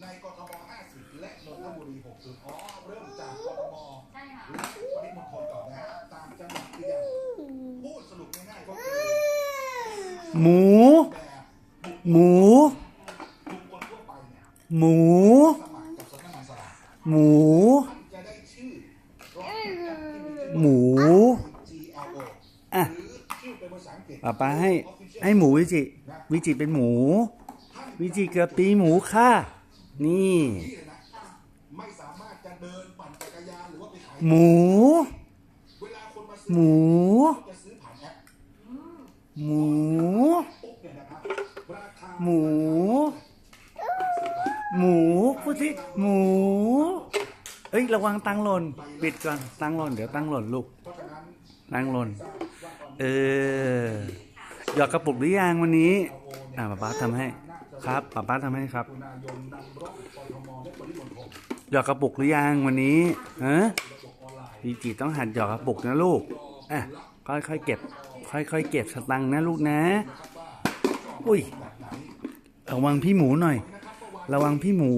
ในกทม 50 และนนทบุรี60อ๋อ เริ่มจากกทมใช่ค่ะและปริมณฑลก่อนนะฮะตามจังหวัดคืออย่างพูดสรุปง่ายๆก็คือหมู แบบหมู บุคคลทั่วไปเนี่ยหมู สมัครกับสำนักงานสลากหมูท่านจะได้ชื่อรถแอปที่มีชื่อหมู GLO อะ หรือชื่อเป็นภาษาอังกฤษป้าป้าให้ ให้หมูวิจิ วิจิเป็นหมู วิจิเกือบปีหมูค่ะ นี่ ไม่สามารถจะเดินปั่นจักรยานหรือว่าไปขายหมู เวลาคนมาซื้หมู จะซื้อผ่านแอปหมู ปุ๊บเนี่ยนะครับราคาหมู หมูพูดสิหมู เอ้ยระวังตังหล่นปิดก่อนตังหล่นเดี๋ยวตังหล่นลูกเพราะฉะนั้นตังหล่นเออหยอดกระปุกหรือยังวันนี้ อ่าป้าป้าทำให้ ครับป้าป้าทำให้ครับตุนายนนำร่องกทมและปริมณฑลหยอดกระปุกหรือยังวันนี้ฮะระบบออนไลน์พีจีต้องหัดหยอดกระปุกนะลูกอะค่อยๆเก็บ ค่อยๆเก็บสตังค์นะลูกนะ อุ้ยระวังพี่หมูหน่อย ระวังพี่หมู